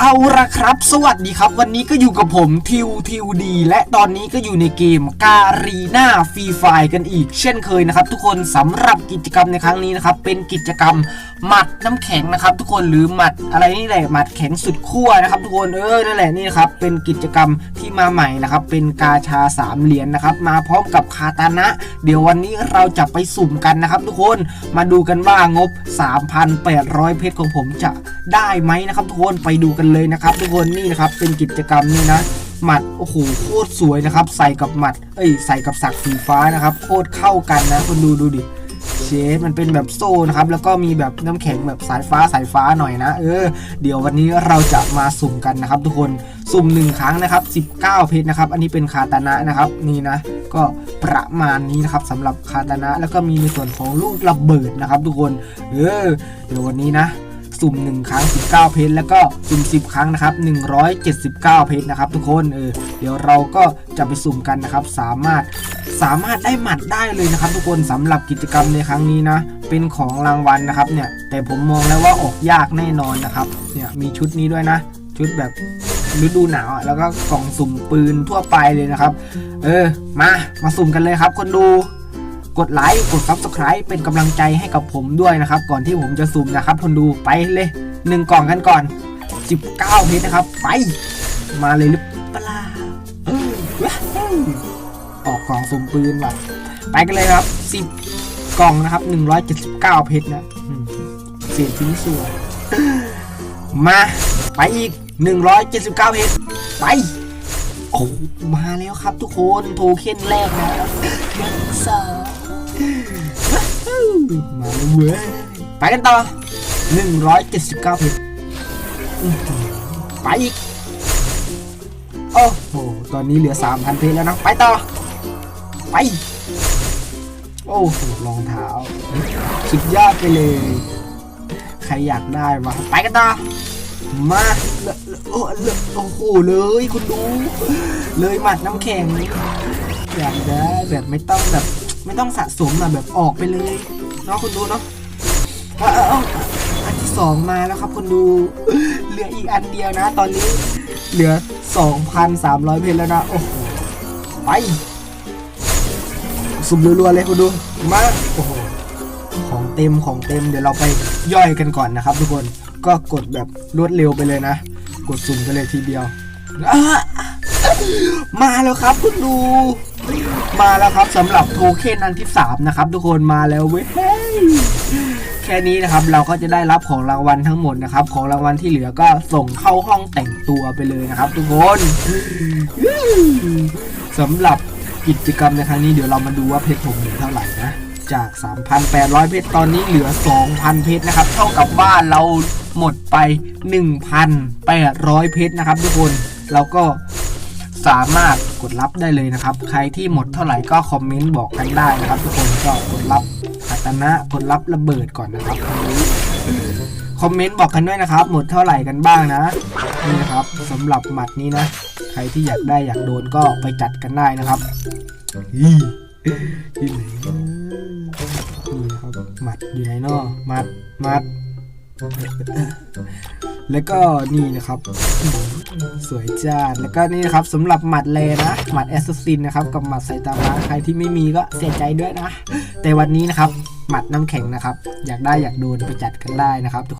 เอาละครับ สวัสดีครับ วันนี้ก็อยู่กับผมทิวทิวดี และตอนนี้ก็อยู่ในเกมการีนาฟรีไฟกันอีก เช่นเคยนะครับ ทุกคนสำหรับกิจกรรมในครั้งนี้นะครับ เป็นกิจกรรมหมัดน้ำแข็งนะครับ ทุกคนหรือหมัดอะไรนี่แหละหมัดแข็งสุดขั้วนะครับ ทุกคนเออนั่นแหละนี่นะครับเป็นกิจกรรมที่มาใหม่นะครับ เป็นกาชาสามเหรียญนะครับ มาพร้อมกับคาตานะ เดี๋ยววันนี้เราจะไปสุ่มกันนะครับ ทุกคนมาดูกันว่างบ 3,800 เพชรของผมจะได้ไหมนะครับทุกคนไปดูกันเลยนะครับ ทุกคนนี่นะครับเป็นกิจกรรมนี่นะหมัดโอ้โหโคตรสวยนะครับ ใส่กับหมัดเอ้ยใส่กับสักสีฟ้านะครับโคตรเข้ากันนะคนดูดูดิเชฟมันเป็นแบบโซ่นะครับ แล้วก็มีแบบน้ำแข็งแบบสายฟ้าสายฟ้าหน่อยนะ เออ เดี๋ยววันนี้เราจะมาสุ่มกันนะครับ ทุกคนสุ่มหนึ่งครั้งนะครับ19 เพชรนะครับ อันนี้เป็นคาตานะนะครับ นี่นะ ก็ประมาณนี้นะครับสำหรับคาตานะ แล้วก็มีในส่วนของลูกระเบิดนะครับ ทุกคน เออ เดี๋ยววันนี้นะ สุ่ม 1 ครั้ง 19 เพชรแล้วก็สุ่ม 10 ครั้งนะครับ179 เพชรนะครับทุกคนเออเดี๋ยวเราก็จะไปสุ่มกันนะครับ สามารถสามารถได้หมัดได้เลยนะครับ ทุกคนสำหรับกิจกรรมในครั้งนี้นะ เป็นของรางวัลนะครับเนี่ยแต่ผมมองแล้วว่าออกยากแน่นอนนะครับเนี่ยมีชุดนี้ด้วยนะ ชุดแบบฤดูหนาวแล้วก็กล่องสุ่มปืนทั่วไปเลยนะครับ เออมามาสุ่มกันเลยครับคนดู กดไลค์กด Subscribe เป็นกำลังใจให้กับผมด้วยนะครับ ก่อนที่ผมจะสุ่มนะครับคนดูไปเลยหนึ่งกล่องกันก่อน 19 เพชรนะครับ ไป มาเลยหรือเปล่าเออออกกล่องสุ่มปืนว่ะไปกันเลยครับ 10 กล่องนะครับ 179 เพชรนะเสียทิ้งส่วนมาไปอีก 179 เพชรไปโอ้มาแล้วครับทุกคนโทเค็นแรกนะหนึ่งสอง มาแล้วเว้ยไปกันต่อ 179เพชรไปอีก โอ้โห ตอนนี้เหลือ 3,000เพชรแล้วนะ ไปต่อ ไป โอ้โหรองเท้า สุดยอดไปเลย ใครอยากได้วะไปกันต่อ มาเลอะเลอะโอ้โอ้โหเลยคุณดู เลยหมัดน้ำแข็ง อยากได้แบบไม่ต้องแบบ ไม่ต้องสะสมอะแบบออกไปเลยเนาะคุณดูเนาะอันที่สองมาแล้วครับคุณดู เหลืออีกอันเดียวนะ ตอนนี้เหลือ 2,300 เพชรแล้วนะโอ้โหไปสุ่มรัวๆเลยคุณดูมาโอ้โหของเต็มของเต็มเดี๋ยวเราไปย่อยกันก่อนนะครับ ทุกคนก็กดแบบรวดเร็วไปเลยนะ กดสุ่มกันเลยทีเดียว มาแล้วครับคุณดู มาแล้วครับสำหรับโทเค็นอันที่ 3 นะครับ ทุกคนมาแล้วเว้ยแค่นี้นะครับเราก็จะได้รับของรางวัลทั้งหมดนะครับ ของรางวัลที่เหลือก็ส่งเข้าห้องแต่งตัวไปเลยนะครับ ทุกคนสำหรับกิจกรรมในครั้งนี้เดี๋ยวเรามาดูว่าเพชรผมเหลือเท่าไหร่นะจาก 3,800 เพชรตอนนี้เหลือ 2,000 เพชรนะครับ เท่ากับบ้านเราหมดไป 1,800 เพชรนะครับ ทุกคน เราก็ สามารถกดรับได้เลยนะครับ ใครที่หมดเท่าไหร่ก็คอมเมนต์บอกกันได้นะครับ ทุกคนก็กดรับคัตนะกดรับระเบิดก่อนนะครับคอมเมนต์บอกกันด้วยนะครับ หมดเท่าไหร่กันบ้างนะนี่นะครับสำหรับหมัดนี้นะ ใครที่อยากได้อยากโดนก็ไปจัดกันได้นะครับอีที่ไหนนี่นะครับหมัดอยู่ไหนนาะหมัดหมัด แล้วก็นี่นะครับ สวยจ้าแล้วก็นี่นะครับสำหรับหมัดเลนะหมัดแอสซัสซินนะครับกับหมัดไซตามะใครที่ไม่มีก็เสียใจด้วยนะ แต่วันนี้นะครับหมัดน้ำแข็งนะครับ อยากได้อยากโดนไปจัดกันได้นะครับทุก